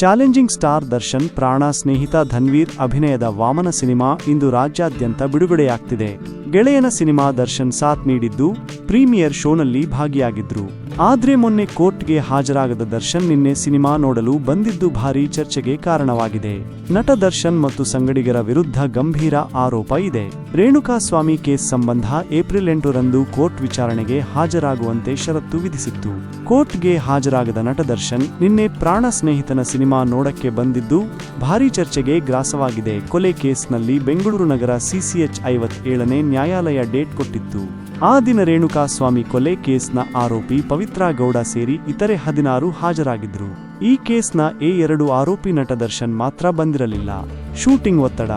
Challenging star Darshan, ಪ್ರಾಣ ಸ್ನೇಹಿತ ಧನ್ವೀರ್, ಅಭಿನಯದ ವಾಮನ ಸಿನಿಮಾ ಇಂದು ರಾಜ್ಯಾದ್ಯಂತ ಬಿಡುಗಡೆಯಾಗ್ತಿದೆ. ಗೆಳೆಯನ ಸಿನಿಮಾ ದರ್ಶನ್ ಸಾಥ್ ನೀಡಿದ್ದು ಪ್ರೀಮಿಯರ್ ಶೋನಲ್ಲಿ ಭಾಗಿಯಾಗಿದ್ರು. ಆದ್ರೆ ಮೊನ್ನೆ ಕೋರ್ಟ್ಗೆ ಹಾಜರಾಗದ ದರ್ಶನ್ ನಿನ್ನೆ ಸಿನಿಮಾ ನೋಡಲು ಬಂದಿದ್ದು ಭಾರೀ ಚರ್ಚೆಗೆ ಕಾರಣವಾಗಿದೆ. ನಟ ದರ್ಶನ್ ಮತ್ತು ಸಂಗಡಿಗರ ವಿರುದ್ಧ ಗಂಭೀರ ಆರೋಪ ಇದೆ. ರೇಣುಕಾಸ್ವಾಮಿ ಕೇಸ್ ಸಂಬಂಧ ಏಪ್ರಿಲ್ ಎಂಟರಂದು ಕೋರ್ಟ್ ವಿಚಾರಣೆಗೆ ಹಾಜರಾಗುವಂತೆ ಷರತ್ತು ವಿಧಿಸಿತ್ತು. ಕೋರ್ಟ್ಗೆ ಹಾಜರಾಗದ ನಟ ದರ್ಶನ್ ನಿನ್ನೆ ಪ್ರಾಣ ಸ್ನೇಹಿತನ ಸಿನಿಮಾ ನೋಡಕ್ಕೆ ಬಂದಿದ್ದು, ಭಾರೀ ಚರ್ಚೆಗೆ ಗ್ರಾಸವಾಗಿದೆ. ಕೊಲೆ ಕೇಸ್ನಲ್ಲಿ ಬೆಂಗಳೂರು ನಗರ ಸಿಸಿಎಚ್ ಐವತ್ತೇಳನೇ ನ್ಯಾಯಾಲಯ ಡೇಟ್ ಕೊಟ್ಟಿತ್ತು. ಆ ದಿನ ರೇಣುಕಾಸ್ವಾಮಿ ಕೊಲೆ ಕೇಸ್ನ ಆರೋಪಿ ಪವಿತ್ರಾ ಗೌಡ ಸೇರಿ ಇತರೆ ಹದಿನಾರು ಹಾಜರಾಗಿದ್ರು ಈ ಕೇಸ್ನ ಎ ಎರಡು ಆರೋಪಿ ನಟ ದರ್ಶನ್ ಮಾತ್ರ ಬಂದಿರಲಿಲ್ಲ. ಶೂಟಿಂಗ್ ಒತ್ತಡ,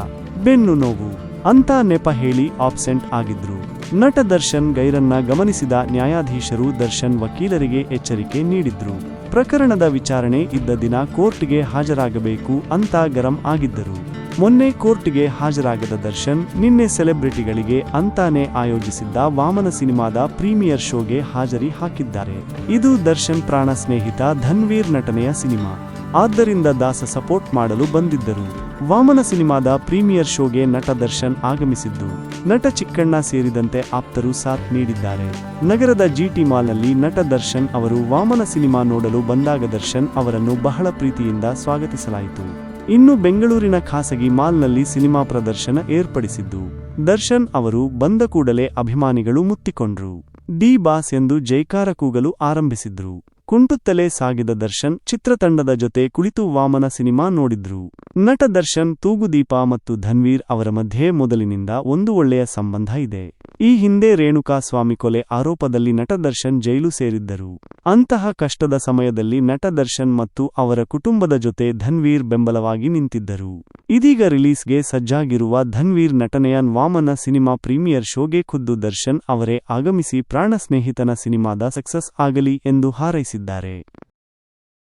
ಬೆನ್ನು ನೋವು, ಅಂತ ನೆಪ ಹೇಳಿ ಆಬ್ಸೆಂಟ್ ಆಗಿದ್ರು. ನಟ ದರ್ಶನ್ ಗೈರನ್ನ ಗಮನಿಸಿದ ನ್ಯಾಯಾಧೀಶರು ದರ್ಶನ್ ವಕೀಲರಿಗೆ ಎಚ್ಚರಿಕೆ ನೀಡಿದ್ರು. ಪ್ರಕರಣದ ವಿಚಾರಣೆ ಇದ್ದ ದಿನ ಕೋರ್ಟ್ಗೆ ಹಾಜರಾಗಬೇಕು ಅಂತ ಗರಂ ಆಗಿದ್ದರು. ಮೊನ್ನೆ ಕೋರ್ಟ್ಗೆ ಹಾಜರಾಗದ ದರ್ಶನ್, ನಿನ್ನೆ ಸೆಲೆಬ್ರಿಟಿಗಳಿಗೆ ಅಂತಾನೆ ಆಯೋಜಿಸಿದ್ದ ವಾಮನ ಸಿನಿಮಾದ ಪ್ರೀಮಿಯರ್ ಶೋಗೆ ಹಾಜರಿ ಹಾಕಿದ್ದಾರೆ. ಇದು ದರ್ಶನ್ ಪ್ರಾಣ ಸ್ನೇಹಿತ ಧನ್ವೀರ್ ನಟನೆಯ ಸಿನಿಮಾ. ಆದ್ದರಿಂದ ದಾಸ ಸಪೋರ್ಟ್ ಮಾಡಲು ಬಂದಿದ್ದರು. ವಾಮನ ಸಿನಿಮಾದ ಪ್ರೀಮಿಯರ್ ಶೋಗೆ ನಟ ದರ್ಶನ್ ಆಗಮಿಸಿದ್ದು, ನಟ ಚಿಕ್ಕಣ್ಣ ಸೇರಿದಂತೆ ಆಪ್ತರು ಸಾಥ್ ನೀಡಿದ್ದಾರೆ. ನಗರದ ಜಿಟಿ ಮಾಲ್ನಲ್ಲಿ ನಟ ದರ್ಶನ್ ಅವರು ವಾಮನ ಸಿನಿಮಾ ನೋಡಲು ಬಂದಾಗ ದರ್ಶನ್ ಅವರನ್ನು ಬಹಳ ಪ್ರೀತಿಯಿಂದ ಸ್ವಾಗತಿಸಲಾಯಿತು. ಇನ್ನು ಬೆಂಗಳೂರಿನ ಖಾಸಗಿ ಮಾಲ್ನಲ್ಲಿ ಸಿನಿಮಾ ಪ್ರದರ್ಶನ ಏರ್ಪಡಿಸಿದ್ದು. ದರ್ಶನ್ ಅವರು ಬಂದ ಕೂಡಲೇ ಅಭಿಮಾನಿಗಳು ಮುತ್ತಿಕೊಂಡ್ರು. ಡಿ ಬಾಸ್ ಎಂದು ಜೈಕಾರ ಕೂಗಲು ಆರಂಭಿಸಿದ್ರು. ಕುಂಟುತ್ತಲೇ ಸಾಗಿದ ದರ್ಶನ್ ಚಿತ್ರತಂಡದ ಜೊತೆ ಕುಳಿತು ವಾಮನ ಸಿನಿಮಾ ನೋಡಿದ್ರು. ನಟ ದರ್ಶನ್, ತೂಗುದೀಪ ಮತ್ತು ಧನ್ವೀರ್ ಅವರ ಮಧ್ಯೆ ಮೊದಲಿನಿಂದ ಒಂದು ಒಳ್ಳೆಯ ಸಂಬಂಧ ಇದೆ. ಈ ಹಿಂದೆ ರೇಣುಕಾ ಸ್ವಾಮಿ ಕೊಲೆ ಆರೋಪದಲ್ಲಿ ನಟ ದರ್ಶನ್ ಜೈಲು ಸೇರಿದ್ದರು. ಅಂತಹ ಕಷ್ಟದ ಸಮಯದಲ್ಲಿ ನಟ ದರ್ಶನ್ ಮತ್ತು ಅವರ ಕುಟುಂಬದ ಜೊತೆ ಧನ್ವೀರ್ ಬೆಂಬಲವಾಗಿ ನಿಂತಿದ್ದರು. ಇದೀಗ ರಿಲೀಸ್ಗೆ ಸಜ್ಜಾಗಿರುವ ಧನ್ವೀರ್ ನಟನೆಯ ವಾಮನ ಸಿನಿಮಾ ಪ್ರೀಮಿಯರ್ ಶೋಗೆ ಖುದ್ದು ದರ್ಶನ್ ಅವರೇ ಆಗಮಿಸಿ ಪ್ರಾಣ ಸ್ನೇಹಿತನ ಸಿನಿಮಾದ ಸಕ್ಸಸ್ ಆಗಲಿ ಎಂದು ಹಾರೈಸಿದ್ದಾರೆ